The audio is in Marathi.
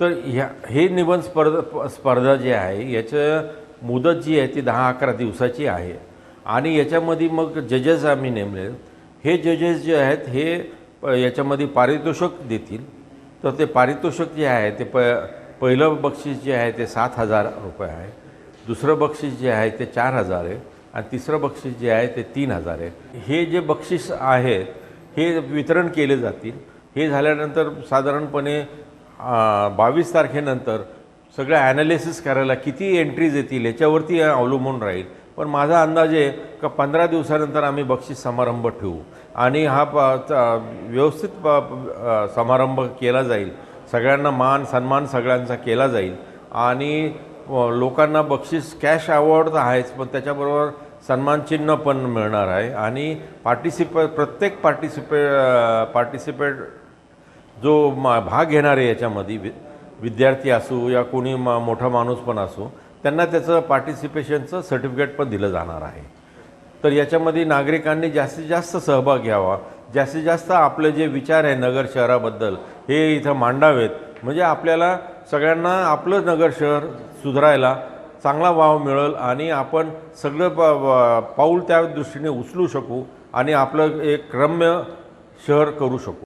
तर ह्या हे निबंध स्पर्धा स्पर्धा जी आहे याचं मुदत जी आहे ती दहा अकरा दिवसाची आहे. आणि याच्यामध्ये मग जजेस आम्ही नेमले. हे जजेस जे आहेत हे प- याच्यामध्ये पारितोषिक देतील. तर ते पारितोषिक जे आहे ते प पहिलं बक्षीस जे आहे ते सात हजार रुपये आहे. दुसरं बक्षीस जे आहे ते चार हजार आहे. आणि तिसरं बक्षीस जे आहे ते तीन हजार आहे. हे जे बक्षीस आहेत हे वितरण केले जातील. हे झाल्यानंतर साधारणपणे बावीस तारखेनंतर सगळं ॲनालिसिस करायला किती एंट्रीज येतील याच्यावरती अवलंबून राहील. पण माझा अंदाज आहे का पंधरा दिवसानंतर आम्ही बक्षीस समारंभ ठेवू. आणि हा प च- व्यवस्थित प समारंभ केला जाईल. सगळ्यांना मान सन्मान सगळ्यांचा केला जाईल. आणि लोकांना बक्षीस कॅश अवॉर्ड तर आहेच पण त्याच्याबरोबर सन्मानचिन्ह पण मिळणार आहे. आणि पार्टिसिप प्रत्येक पार्टिसिपे पार्टिसिपेट जो मा भाग घेणार आहे याच्यामध्ये वि विद्यार्थी असू या कोणी मा मोठा माणूस पण असू त्यांना त्याचं पार्टिसिपेशनचं सर्टिफिकेट पण दिलं जाणार आहे. तर याच्यामध्ये नागरिकांनी जास्तीत जास्त सहभाग घ्यावा. जास्तीत जास्त आपले जे विचार आहे नगर शहराबद्दल हे इथं मांडावेत. म्हणजे आपल्याला सगळ्यांना आपलं नगर शहर सुधारायला चांगला वाव मिळेल आणि आपण सगळं प- पाऊल त्या दृष्टीने उचलू शकू आणि आपलं एक रम्य शहर करू शकू.